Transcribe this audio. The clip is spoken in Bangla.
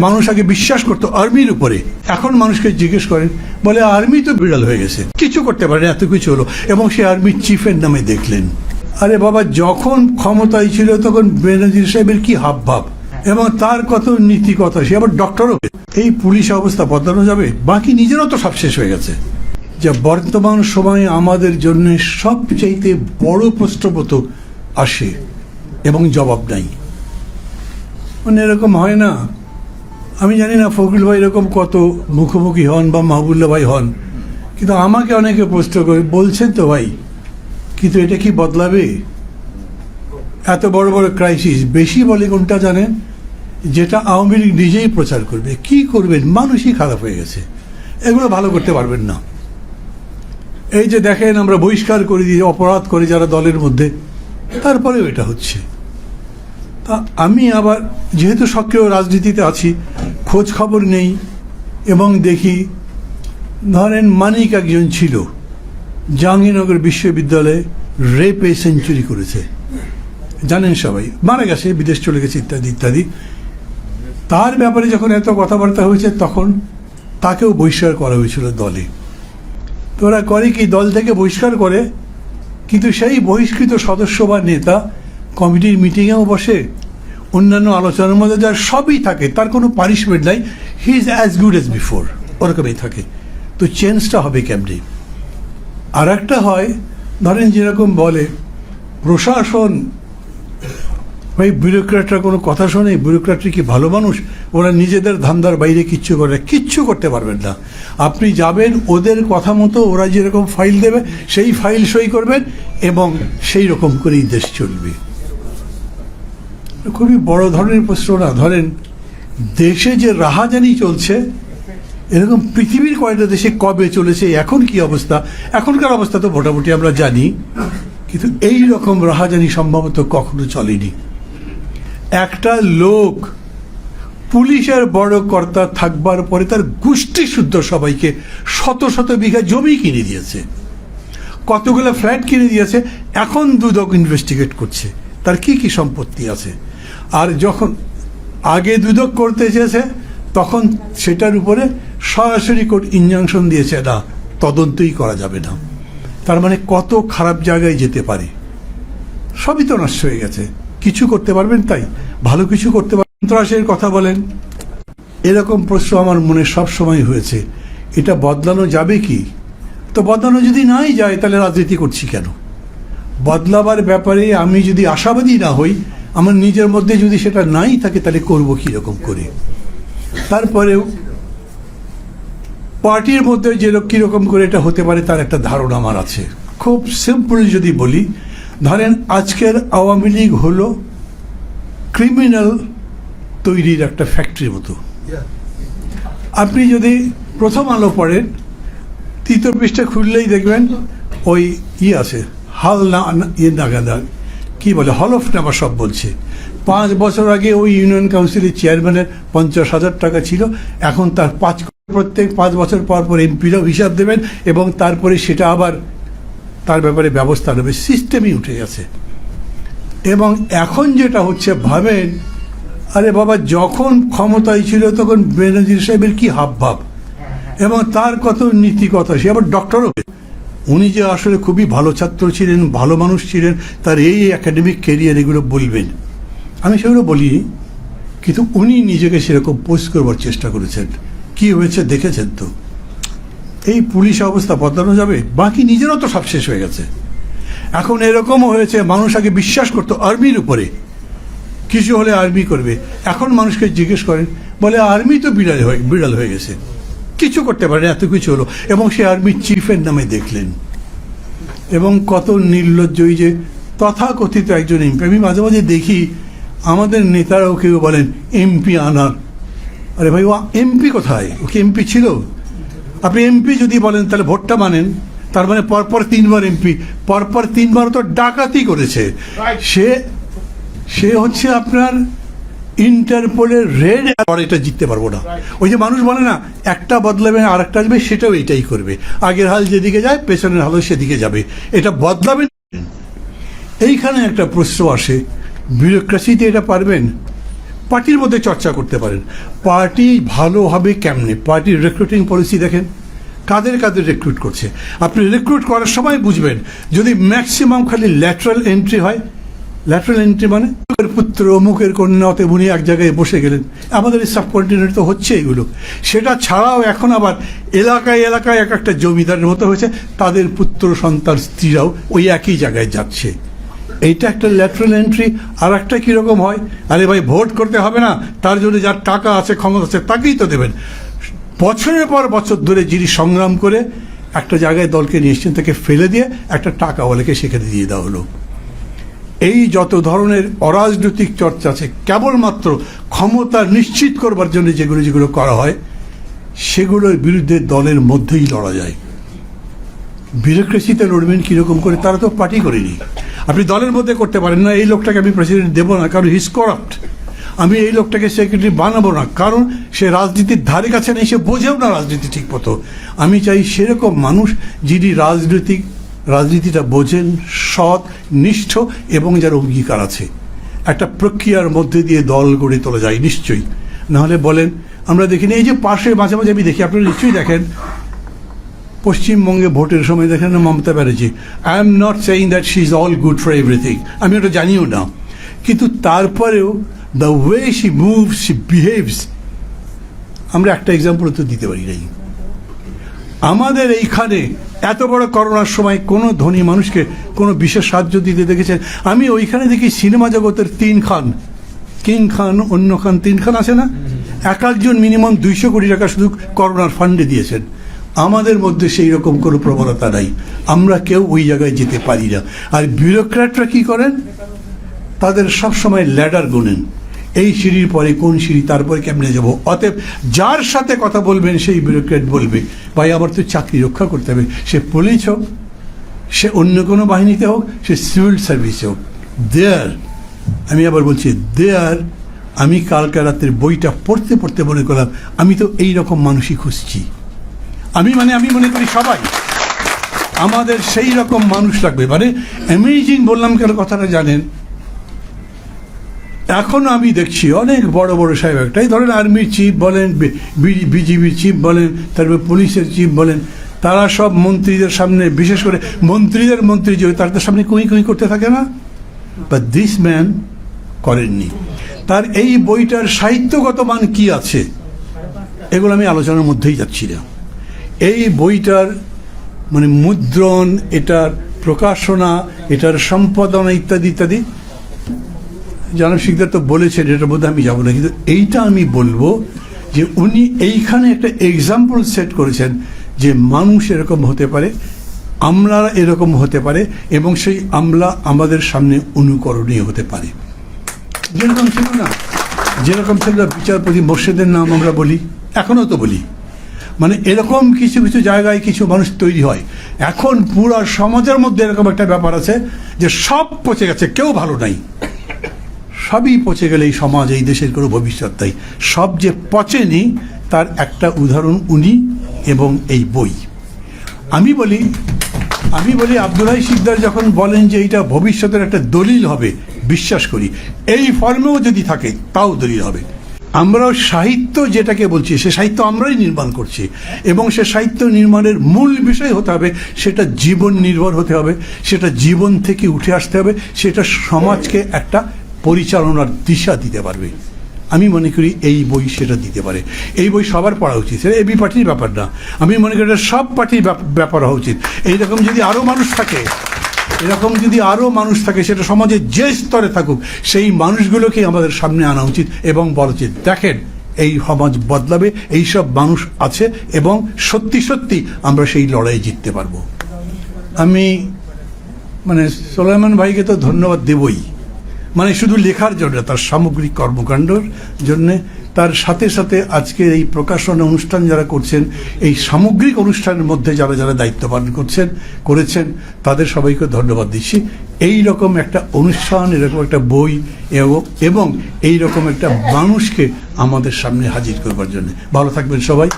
মানুষ আগে বিশ্বাস করতো আর্মির উপরে। এখন মানুষকে জিজ্ঞেস করেন, বলে, আর্মি তো বিড়াল হয়ে গেছে। কিছু করতে পারে এত কিছু হলো। এবং সে আর্মির চিফের নামে দেখলেন। আরে বাবা, যখন ক্ষমতায় ছিল, তখন বেনজির সাহেবের কি হাব ভাব এবং তার কত নীতি কথা সে আবার ডক্টরও এই পুলিশ অবস্থা বদলানো যাবে? বাকি নিজেরও তো সব শেষ হয়ে গেছে। যা বর্তমান সময়ে আমাদের জন্য সবচাইতে বড় প্রশ্নপত আসে এবং জবাব নাই। মানে এরকম হয় না। আমি জানি না ফখরুল ভাই এরকম কত মুখোমুখি হন বা মাহবুল্লাহ ভাই হন, কিন্তু আমাকে অনেকে প্রশ্ন করে, বলছেন তো ভাই, কিন্তু এটা কি বদলাবে? এত বড় বড় ক্রাইসিস বেশি বলে কোনটা জানেন? যেটা আওয়ামী লীগ নিজেই প্রচার করবে। কি করবেন? মানুষই খারাপ হয়ে গেছে। এগুলো ভালো করতে পারবেন না। এই যে দেখেন, আমরা বহিষ্কার করে দিই, অপরাধ করে যারা দলের মধ্যে, তারপরেও এটা হচ্ছে। তা আমি আবার, যেহেতু সক্রিয় রাজনীতিতে আছি খোঁজ খবর নেই এবং দেখি ধরেন মানিক একজন ছিল, জাহাঙ্গীরনগর বিশ্ববিদ্যালয়ে রেপে সেঞ্চুরি করেছে। জানেন সবাই, মারা গেছে, বিদেশ চলে গেছে ইত্যাদি ইত্যাদি। তার ব্যাপারে যখন এত কথাবার্তা হয়েছে, তখন তাকেও বহিষ্কার করা হয়েছিল দলে। তো ওরা করে কি, দল থেকে বহিষ্কার করে, কিন্তু সেই বহিষ্কৃত সদস্য বা নেতা কমিটির মিটিংয়েও বসে অন্যান্য আলোচনার মধ্যে যার সবই থাকে, তার কোনো পানিশমেন্ট নাই। He is as good as before ওরকমই থাকে। তো চেঞ্জটা হবে কেমনি? আর একটা হয়, ধরেন যেরকম বলে, প্রশাসন, ভাই ব্যুরোক্র্যাটরা কোনো কথা শোনে ব্যুরোক্র্যাটরা কি ভালো মানুষ? ওরা নিজেদের ধান্দার বাইরে কিচ্ছু করে, কিচ্ছু করতে পারবেন না। আপনি যাবেন, ওদের কথা মতো ওরা যেরকম ফাইল দেবে, সেই ফাইল সই করবেন এবং সেই রকম করেই দেশ চলবে। খুবই বড় ধরনের প্রশ্ন না। ধরেন, দেশে যে রাহাজানি চলছে, এরকম পৃথিবীর কয়টা দেশে কবে চলেছে, এখন কি অবস্থা? এখনকার অবস্থা তো মোটামুটি আমরা জানি, কিন্তু এই রকম রাহাজানি সম্ভবত কখনো চলেনি। একটা লোক পুলিশের বড় কর্তা থাকবার পরে তার গোষ্ঠী শুদ্ধ সবাইকে শত শত বিঘা জমি কিনে দিয়েছে। কতগুলো ফ্ল্যাট কিনে দিয়েছে, এখন দুদক ইনভেস্টিগেট করছে। তার কি কি সম্পত্তি আছে? আর যখন আগে দুদক করতে চেয়েছে, তখন সেটার উপরে সরাসরি কোর্ট ইনজাংশন দিয়েছে, না, তদন্তই করা যাবে না। তার মানে কত খারাপ জায়গায় যেতে পারে? সবই তো নষ্ট হয়ে গেছে। কিছু করতে পারবেন তাই? ভালো কিছু করতে পারবেন। সন্ত্রাসের কথা বলেন। এরকম প্রশ্ন আমার মনে সব সময় হয়েছে। এটা বদলানো যাবে কি? তো বদলানো যদি নাই যায়, তাহলে রাজনীতি করছি কেন? বদলাবার ব্যাপারে আমি যদি আশাবাদী না হই, আমার নিজের মধ্যে যদি সেটা নাই থাকে, তাহলে করব কীরকম করে? তারপরেও পার্টির মধ্যে যে কীরকম করে এটা হতে পারে, তার একটা ধারণা আমার আছে। খুব সিম্পল যদি বলি, ধরেন আজকের আওয়ামী লীগ হলো ক্রিমিনাল তৈরির একটা ফ্যাক্টরির মতো। আপনি যদি প্রথম আলো পড়েন, তৃতীয় পৃষ্ঠা খুললেই দেখবেন ওই ইয়ে আছে হাল না ইয়ে নাগাদা কী বলে? হলফ নামা সব বলছে। পাঁচ বছর আগে ওই ইউনিয়ন কাউন্সিলের চেয়ারম্যানের পঞ্চাশ হাজার টাকা ছিল। এখন তার পাঁচ প্রত্যেক পাঁচ বছর পর পর এমপিরাও হিসাব দেবেন এবং তারপরে সেটা আবার তার ব্যাপারে ব্যবস্থা নেবে। সিস্টেমই উঠে গেছে। এবং এখন যেটা হচ্ছে, ভাবেন, আরে বাবা, যখন ক্ষমতায় ছিল তখন বেনজির সাহেবের কি হাব ভাব এবং তার কত নীতি কথা সে আবার ডক্টরও উনি যে আসলে খুবই ভালো ছাত্র ছিলেন, ভালো মানুষ ছিলেন, তার এই একাডেমিক কেরিয়ার এগুলো বলবেন। আমি সেগুলো বলি, কিন্তু উনি নিজেকে সেরকম পোস্ট করবার চেষ্টা করেছেন। কি হয়েছে দেখেছেন তো? এই পুলিশ অবস্থা বদলানো যাবে? বাকি নিজেরও তো সব শেষ হয়ে গেছে। এখন এরকমও হয়েছে, মানুষ আগে বিশ্বাস করতো আর্মির উপরে। কিছু হলে আর্মি করবে। এখন মানুষকে জিজ্ঞেস করেন, বলে আর্মি তো বিড়াল হয়ে বিড়াল হয়ে গেছে। কিছু করতে পারে এত কিছু হলো। এবং সে আর্মি চিফের নামে দেখলেন। এবং কত নির্লজ্জই যে তথাকথিত একজন এমপি। আমি মাঝে মাঝে দেখি আমাদের নেতারাও কেউ বলেন এমপি আনার। আরে ভাই ও এমপি কোথায়? ওকে এমপি ছিল? আপনি এমপি যদি বলেন তাহলে ভোটটা মানেন। তার মানে পরপর তিনবার এমপি। পরপর তিনবার তো ডাকাতি করেছে। সে সে হচ্ছে আপনার ইন্টারপোলের রেড আর এটা জিততে পারব না। ওই যে মানুষ বলে না, একটা বদলাবে আর একটা আসবে, সেটাও এটাই করবে। আগের হাল যেদিকে যায়, পেছনের হালও সেদিকে যাবে। এটা বদলাবে এইখানে একটা প্রশ্ন আসে বিউরোক্রেসিতে এটা পারবেন? পার্টির মধ্যে চর্চা করতে পারেন। পার্টি ভালো হবে কেমনে? পার্টির রিক্রুটিং পলিসি দেখেন। কাদের কাদের রিক্রুট করছে? আপনি রিক্রুট করার সময় বুঝবেন, যদি ম্যাক্সিমাম খালি ল্যাটারাল এন্ট্রি হয় ল্যাটারাল এন্ট্রি মানে পুত্র অমুকের কন্যা, অতএব উনি এক জায়গায় বসে গেলেন। আমাদের এই সাবকন্টিনেন্ট তো হচ্ছে এগুলো। সেটা ছাড়াও এখন আবার এলাকায় এলাকায় এক একটা জমিদারের মতো হয়েছে, তাদের পুত্র, সন্তান, স্ত্রীরাও ওই একই জায়গায় যাচ্ছে। এইটা একটা ল্যাটারাল এন্ট্রি আর একটা কীরকম হয়? আরে ভাই, ভোট করতে হবে না, তার জন্য যার টাকা আছে, ক্ষমতা আছে, তাকেই তো দেবেন। বছরের পর বছর ধরে যিনি সংগ্রাম করে একটা জায়গায় দলকে নিয়ে এসছেন, তাকে ফেলে দিয়ে একটা টাকাওয়ালাকে সেখানে দিয়ে দেওয়া হলো। এই যত ধরনের অরাজনৈতিক চর্চা আছে, কেবলমাত্র ক্ষমতা নিশ্চিত করবার জন্য যেগুলো যেগুলো করা হয়, সেগুলোর বিরুদ্ধে দলের মধ্যেই লড়া যায়। বিউরোক্রেসিতে লড়বেন কীরকম করে, তারা তো পার্টি করেনি। আপনি দলের মধ্যে করতে পারেন না, এই লোকটাকে আমি প্রেসিডেন্ট দেবো না, কারণ হিস করাপ্ট আমি এই লোকটাকে সেক্রেটারি বানাবো না, কারণ সে রাজনীতির ধারে কাছে নেই, সে বোঝেও না রাজনীতি ঠিক মতো আমি চাই সেরকম মানুষ যিনি রাজনৈতিক রাজনীতিটা বোঝেন, সৎ, নিষ্ঠ এবং যার অঙ্গীকার আছে। একটা প্রক্রিয়ার মধ্যে দিয়ে দল গড়ে তোলা যায়, নিশ্চয়ই। নাহলে বলেন, আমরা দেখিনি এই যে পাশে মাঝে মাঝে আমি দেখি, আপনারা নিশ্চয়ই দেখেন। পশ্চিমবঙ্গে ভোটের সময় দেখেন না Mamata Banerjee. I am not saying that she is all good for everything আমি ওটা জানিও না। কিন্তু তারপরেও the way she move she behaves আমরা একটা এক্সাম্পল তো দিতে পারি নাই। আমাদের এইখানে এত বড় করোনার সময় কোনো ধনী মানুষকে কোনো বিশেষ সাহায্য দিতে দেখেছেন? আমি ওইখানে দেখি সিনেমা জগতের তিন খান। কিং খান, অন্য খান, তিন খান আছে না? এক একজন মিনিমাম দুইশো কোটি টাকা শুধু করোনার ফান্ডে দিয়েছেন। আমাদের মধ্যে সেই রকম কোনো প্রবণতা নাই। আমরা কেউ ওই জায়গায় যেতে পারি না। আর বিউরোক্র্যাটরা কি করেন? তাদের সব সময় ল্যাডার গোনেন। এই সিঁড়ির পরে কোন সিঁড়ি, তারপরে কেমনে যাব? অতএব যার সাথে কথা বলবেন সেই বিউরোক্রেট বলবে, ভাই, আমার তো চাকরি রক্ষা করতে হবে। সে পুলিশ হোক, সে অন্য কোনো বাহিনীতে হোক, সে সিভিল সার্ভিসে হোক। দেয়ার, আমি আবার বলছি, দেয়ার, আমি কালকে রাতের বইটা পড়তে পড়তে মনে করলাম, আমি তো এই রকম মানুষই খুঁজছি। আমি মানে আমি মনে করি সবাই। আমাদের সেই রকম মানুষ লাগবে। মানে অ্যামেজিং বললাম কেন, কথাটা জানেন? এখন আমি দেখছি অনেক বড় বড় সাহেব একটাই। ধরেন আর্মির চিফ বলেন বিজিবির চিফ বলেন, তারপরে পুলিশের চিফ বলেন, তারা সব মন্ত্রীদের সামনে, বিশেষ করে মন্ত্রীদের মন্ত্রী যে তাদের সামনে কুই কুই করতে থাকে না? বা দিস ম্যান করেননি। তার এই বইটার সাহিত্যগত মান কি আছে? এগুলো আমি আলোচনার মধ্যেই যাচ্ছি না। এই বইটার মানে মুদ্রণ, এটার প্রকাশনা, এটার সম্পাদনা ইত্যাদি ইত্যাদি জানব শিকদার তো বলেছেন এটার মধ্যে আমি যাব না। কিন্তু এইটা আমি বলব যে উনি এইখানে একটা এক্সাম্পল সেট করেছেন যে মানুষ এরকম হতে পারে আমরা এরকম হতে পারে এবং সেই আমলা আমাদের সামনে অনুকরণীয় হতে পারে। যেরকম ছিল না, যেরকম ছিল না, বিচারপতি মোর্শেদের নাম আমরা বলি, এখনও তো বলি। মানে এরকম কিছু কিছু জায়গায় কিছু মানুষ তৈরি হয়। এখন পুরো সমাজের মধ্যে এরকম একটা ব্যাপার আছে যে সব পচে গেছে, কেউ ভালো নাই। সবই পচে গেলে এই সমাজ, এই দেশের কোনো ভবিষ্যৎ তাই সব যে পচেনি তার একটা উদাহরণ উনি এবং এই বই। আমি বলি আমি বলি আব্দুল্লাহ সিকদার যখন বলেন যে এইটা ভবিষ্যতের একটা দলিল হবে, বিশ্বাস করি, এই ফর্মেও যদি থাকে, তাও দলিল হবে। আমরাও সাহিত্য যেটাকে বলছি, সে সাহিত্য আমরাই নির্মাণ করছি এবং সে সাহিত্য নির্মাণের মূল বিষয় হতে হবে, সেটা জীবন নির্ভর হতে হবে, সেটা জীবন থেকে উঠে আসতে হবে, সেটা সমাজকে একটা পরিচালনার দিশা দিতে পারবে। আমি মনে করি এই বই সেটা দিতে পারে। এই বই সবার পড়া উচিত। সেটা এবি পার্টির ব্যাপার না। আমি মনে করি এটা সব পার্টির ব্যাপ- ব্যাপার হওয়া উচিত। এইরকম যদি আরও মানুষ থাকে, এরকম যদি আরও মানুষ থাকে, সেটা সমাজের যে স্তরে থাকুক, সেই মানুষগুলোকেই আমাদের সামনে আনা উচিত এবং বলা উচিত, দেখেন, এই সমাজ বদলাবে এই সব মানুষ আছে এবং সত্যি সত্যি আমরা সেই লড়াই জিততে পারব। আমি মানে সোলাইমান ভাইকে তো ধন্যবাদ দেবই। মানে শুধু লেখার জন্য তার সামগ্রিক কর্মকাণ্ডর জন্যে। তার সাথে সাথে আজকে এই প্রকাশনা অনুষ্ঠান যারা করছেন, এই সামগ্রিক অনুষ্ঠানের মধ্যে যারা যারা দায়িত্ব পালন করছেন, করেছেন, তাদের সবাইকে ধন্যবাদ দিচ্ছি। এই রকম একটা অনুষ্ঠান এরকম একটা বই এবং- এই রকম একটা মানুষকে আমাদের সামনে হাজির করবার জন্য। ভালো থাকবেন সবাই।